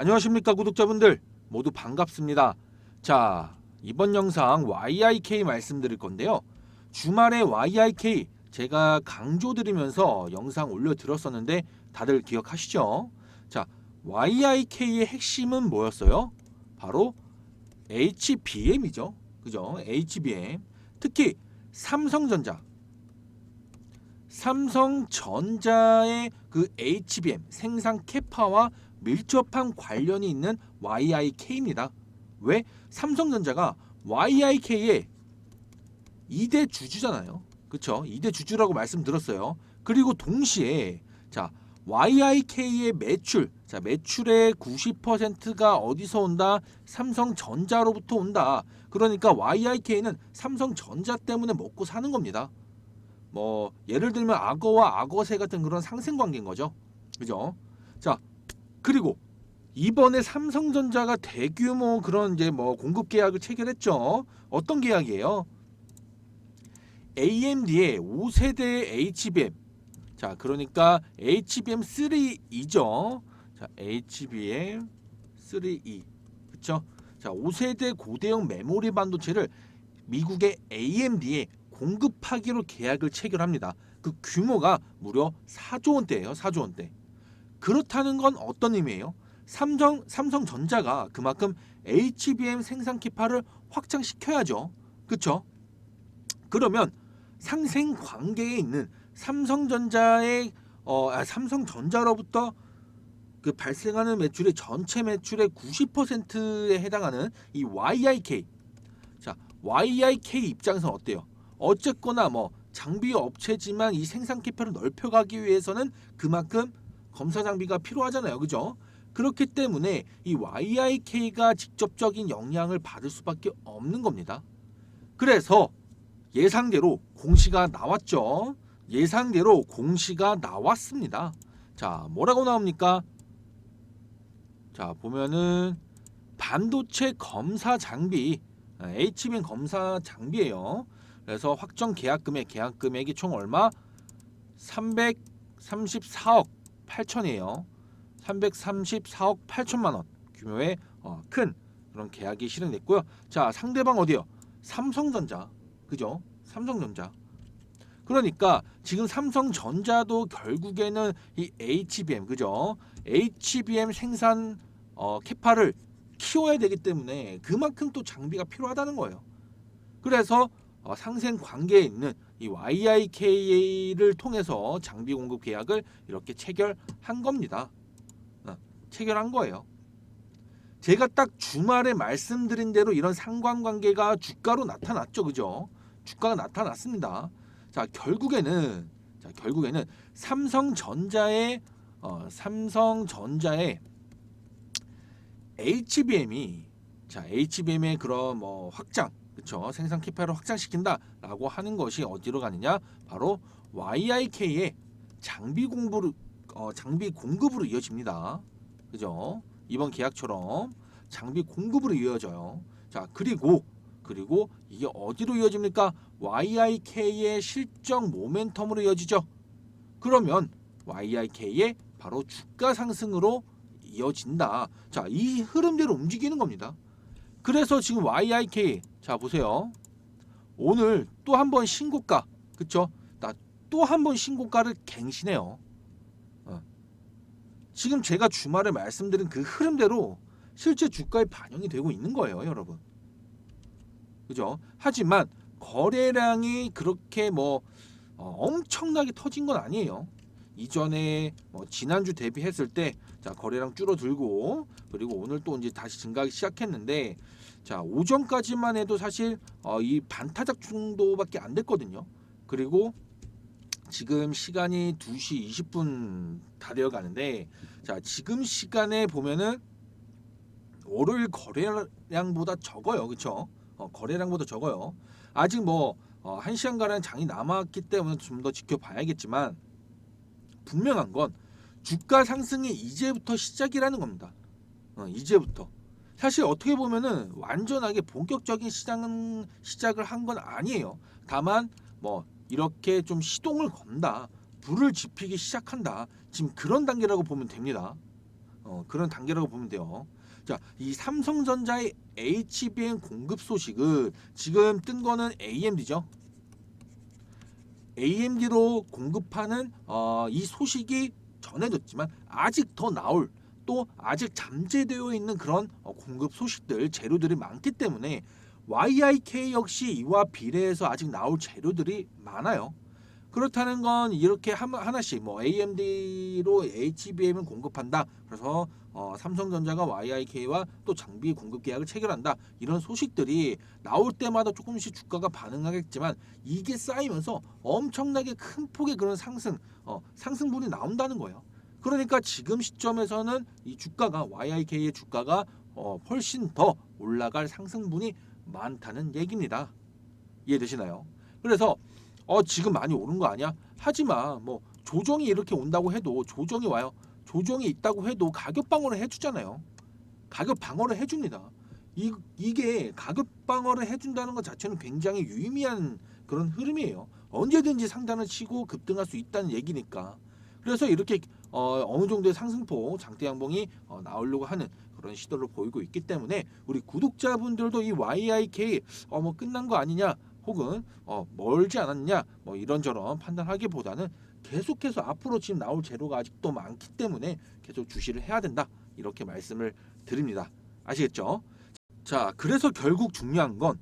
안녕하십니까 구독자분들 모두 반갑습니다. 자 이번 영상 YIK 말씀드릴 건데요. 주말에 YIK 제가 강조드리면서 영상 올려드렸었는데 다들 기억하시죠? 자 YIK의 핵심은 뭐였어요? 바로 HBM이죠. 그죠? HBM 특히 삼성전자 삼성전자의 그 HBM 생산 캐파와 밀접한 관련이 있는 YIK입니다. 왜? 삼성전자가 YIK의 2대 주주잖아요. 그렇죠? 2대 주주라고 말씀드렸어요. 그리고 동시에 자, YIK의 매출, 자, 매출의 90%가 어디서 온다? 삼성전자로부터 온다. 그러니까 YIK는 삼성전자 때문에 먹고 사는 겁니다. 뭐 예를 들면 악어와 악어새 같은 그런 상생 관계인 거죠. 그죠? 자, 그리고 이번에 삼성전자가 대규모 그런 이제 뭐 공급 계약을 체결했죠. 어떤 계약이에요? AMD의 5세대 HBM. 자, 그러니까 HBM 3E죠. 자, HBM 3E. 그렇죠? 자, 5세대 고대형 메모리 반도체를 미국의 AMD에 공급하기로 계약을 체결합니다. 그 규모가 무려 4조 원대예요. 4조 원대. 그렇다는 건 어떤 의미예요? 삼성 삼성전자가 그만큼 HBM 생산 캐파를 확장시켜야죠. 그렇죠? 그러면 상생 관계에 있는 삼성전자의 어 아, 삼성전자로부터 그 발생하는 매출의 전체 매출의 90%에 해당하는 이 YIK 자 YIK 입장에서 어때요? 어쨌거나 뭐 장비 업체지만 이 생산 캐파를 넓혀가기 위해서는 그만큼 검사 장비가 필요하잖아요, 그죠? 그렇기 때문에 이 YIK가 직접적인 영향을 받을 수밖에 없는 겁니다. 그래서 예상대로 공시가 나왔죠. 예상대로 공시가 나왔습니다. 자, 뭐라고 나옵니까? 자, 보면은 반도체 검사 장비 HBM 검사 장비예요. 그래서 확정 계약 금액 계약 금액이 총 얼마? 334억 8천이에요. 334억 8천만 원 규모의 어, 큰 그런 계약이 실행됐고요. 자, 상대방 어디요? 삼성전자. 그죠? 삼성전자. 그러니까 지금 삼성전자도 결국에는 이 HBM 그죠? HBM 생산 어, 캐파를 키워야 되기 때문에 그만큼 또 장비가 필요하다는 거예요. 그래서 어, 상생 관계에 있는 이 YIK를 통해서 장비 공급 계약을 이렇게 체결한 겁니다. 어, 체결한 거예요. 제가 딱 주말에 말씀드린 대로 이런 상관관계가 주가로 나타났죠, 그죠? 주가가 나타났습니다. 자 결국에는 자 결국에는 삼성전자의 어, 삼성전자의 HBM이 자 HBM의 그런 뭐 확장 그쵸 생산 캐파를 확장시킨다라고 하는 것이 어디로 가느냐 바로 YIK의 장비 공부로 어, 장비 공급으로 이어집니다. 그죠? 이번 계약처럼 장비 공급으로 이어져요. 자 그리고 그리고 이게 어디로 이어집니까? YIK의 실적 모멘텀으로 이어지죠. 그러면 YIK의 바로 주가 상승으로 이어진다. 자, 이 흐름대로 움직이는 겁니다. 그래서 지금 YIK 자 보세요. 오늘 또 한 번 신고가 그쵸? 나 또 한 번 신고가를 갱신해요. 어. 지금 제가 주말에 말씀드린 그 흐름대로 실제 주가에 반영이 되고 있는 거예요, 여러분. 그죠? 하지만 거래량이 그렇게 뭐 어, 엄청나게 터진 건 아니에요. 이전에 뭐 지난주 대비했을 때 자 거래량 줄어들고 그리고 오늘 또 이제 다시 증가하기 시작했는데 자 오전까지만 해도 사실 어, 이 반타작 정도밖에 안 됐거든요. 그리고 지금 시간이 2시 20분 다 되어 가는데 자 지금 시간에 보면은 월요일 거래량보다 적어요. 그렇죠? 어, 거래량보다 적어요. 아직 뭐 어, 1시간가량 장이 남았기 때문에 좀 더 지켜봐야겠지만 분명한 건 주가 상승이 이제부터 시작이라는 겁니다. 어, 이제부터. 사실 어떻게 보면은 완전하게 본격적인 시장은 시작을 한 건 아니에요. 다만 뭐 이렇게 좀 시동을 건다. 불을 지피기 시작한다. 지금 그런 단계라고 보면 됩니다. 어, 그런 단계라고 보면 돼요. 자, 이 삼성전자의 HBM 공급 소식은 지금 뜬 거는 AMD죠. AMD로 공급하는 어, 이 소식이 전해졌지만 아직 더 나올 또 아직 잠재되어 있는 그런 어, 공급 소식들 재료들이 많기 때문에 YIK 역시 이와 비례해서 아직 나올 재료들이 많아요. 그렇다는 건 이렇게 한- 하나씩 뭐 AMD로 HBM을 공급한다. 그래서 어, 삼성전자가 YIK와 또 장비 공급 계약을 체결한다. 이런 소식들이 나올 때마다 조금씩 주가가 반응하겠지만 이게 쌓이면서 엄청나게 큰 폭의 그런 상승, 어, 상승분이 나온다는 거예요. 그러니까 지금 시점에서는 이 주가가 YIK의 주가가 어, 훨씬 더 올라갈 상승분이 많다는 얘기입니다. 이해되시나요? 그래서 어 지금 많이 오른 거 아니야? 하지만 뭐 조정이 이렇게 온다고 해도 조정이 와요. 조정이 있다고 해도 가격 방어를 해주잖아요. 가격 방어를 해줍니다. 이, 이게 가격 방어를 해준다는 것 자체는 굉장히 유의미한 그런 흐름이에요. 언제든지 상단을 치고 급등할 수 있다는 얘기니까. 그래서 이렇게 어, 어느 정도의 상승폭 장대 양봉이 어, 나오려고 하는 그런 시도를 보이고 있기 때문에 우리 구독자분들도 이 YIK 어, 뭐 끝난 거 아니냐 혹은 어, 멀지 않았냐 뭐 이런저런 판단하기보다는 계속해서 앞으로 지금 나올 재료가 아직도 많기 때문에 계속 주시를 해야 된다 이렇게 말씀을 드립니다 아시겠죠? 자 그래서 결국 중요한 건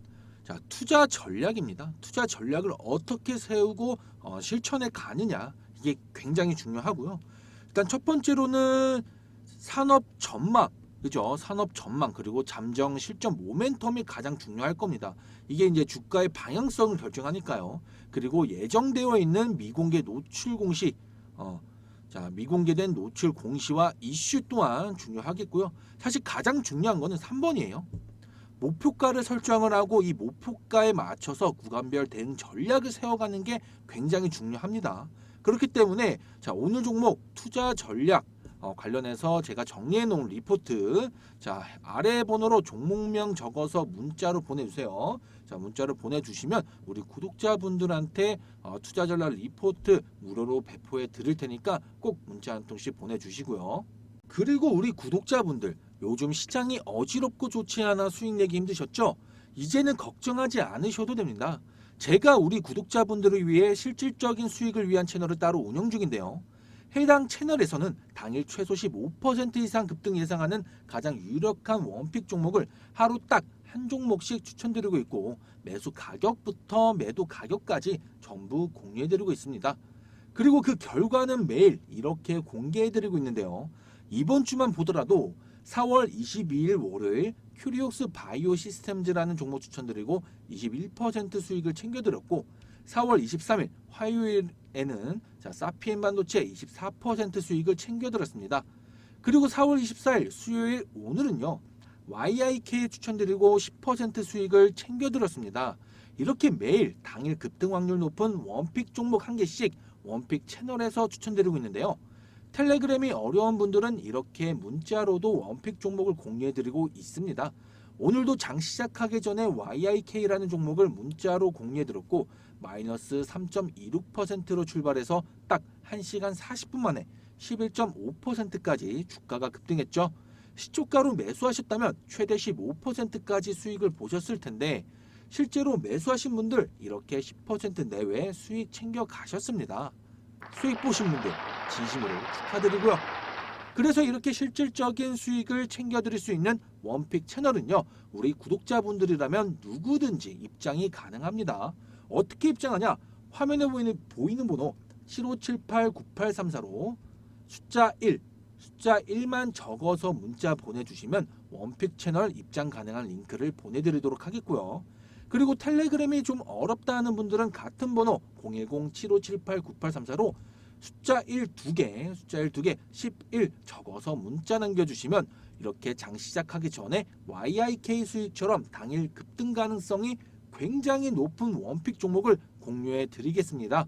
자, 투자 전략입니다. 투자 전략을 어떻게 세우고 어, 실천에 가느냐 이게 굉장히 중요하고요. 일단 첫 번째로는 산업 전망, 그죠? 산업 전망 그리고 잠정 실적 모멘텀이 가장 중요할 겁니다. 이게 이제 주가의 방향성을 결정하니까요. 그리고 예정되어 있는 미공개 노출 공시, 어, 자 미공개된 노출 공시와 이슈 또한 중요하겠고요. 사실 가장 중요한 거는 3번이에요. 목표가를 설정을 하고 이 목표가에 맞춰서 구간별 대응 전략을 세워가는 게 굉장히 중요합니다. 그렇기 때문에 자 오늘 종목 투자 전략 어, 관련해서 제가 정리해 놓은 리포트 자 아래 번호로 종목명 적어서 문자로 보내주세요. 자 문자로 보내주시면 우리 구독자분들한테 어, 투자 전략 리포트 무료로 배포해 드릴 테니까 꼭 문자 한 통씩 보내주시고요. 그리고 우리 구독자분들 요즘 시장이 어지럽고 좋지 않아 수익 내기 힘드셨죠? 이제는 걱정하지 않으셔도 됩니다. 제가 우리 구독자분들을 위해 실질적인 수익을 위한 채널을 따로 운영 중인데요. 해당 채널에서는 당일 최소 15% 이상 급등 예상하는 가장 유력한 원픽 종목을 하루 딱 한 종목씩 추천드리고 있고 매수 가격부터 매도 가격까지 전부 공유해드리고 있습니다. 그리고 그 결과는 매일 이렇게 공개해드리고 있는데요. 이번 주만 보더라도 4월 22일 월요일 큐리옥스 바이오 시스템즈라는 종목 추천드리고 21% 수익을 챙겨드렸고 4월 23일 화요일에는 자, 사피엔 반도체 24% 수익을 챙겨드렸습니다. 그리고 4월 24일 수요일 오늘은요. YIK 추천드리고 10% 수익을 챙겨드렸습니다. 이렇게 매일 당일 급등 확률 높은 원픽 종목 한 개씩 원픽 채널에서 추천드리고 있는데요. 텔레그램이 어려운 분들은 이렇게 문자로도 원픽 종목을 공유해드리고 있습니다. 오늘도 장 시작하기 전에 YIK라는 종목을 문자로 공유해드렸고 마이너스 3.26%로 출발해서 딱 1시간 40분 만에 11.5%까지 주가가 급등했죠. 시초가로 매수하셨다면 최대 15%까지 수익을 보셨을 텐데 실제로 매수하신 분들 이렇게 10% 내외 수익 챙겨 가셨습니다. 수익 보신 분들 진심으로 축하드리고요. 그래서 이렇게 실질적인 수익을 챙겨드릴 수 있는 원픽 채널은요. 우리 구독자분들이라면 누구든지 입장이 가능합니다. 어떻게 입장하냐? 화면에 보이는, 보이는 번호 75789834로 숫자 1, 숫자 1만 적어서 문자 보내주시면 원픽 채널 입장 가능한 링크를 보내드리도록 하겠고요. 그리고 텔레그램이 좀 어렵다 하는 분들은 같은 번호 010-7578-9834로 숫자 1 2개, 숫자 1 2개, 11 적어서 문자 남겨주시면 이렇게 장 시작하기 전에 YIK 수익처럼 당일 급등 가능성이 굉장히 높은 원픽 종목을 공유해 드리겠습니다.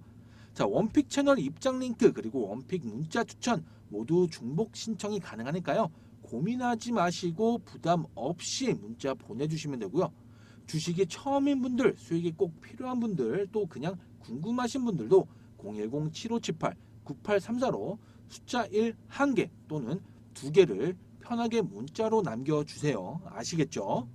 자, 원픽 채널 입장 링크 그리고 원픽 문자 추천 모두 중복 신청이 가능하니까요. 고민하지 마시고 부담 없이 문자 보내주시면 되고요. 주식이 처음인 분들, 수익이 꼭 필요한 분들, 또 그냥 궁금하신 분들도 010-7578-9834로 숫자 1 1개 또는 두 개를 편하게 문자로 남겨주세요. 아시겠죠?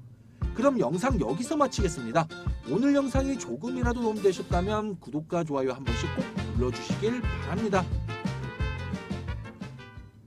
그럼 영상 여기서 마치겠습니다. 오늘 영상이 조금이라도 도움되셨다면 구독과 좋아요 한 번씩 꼭 눌러주시길 바랍니다.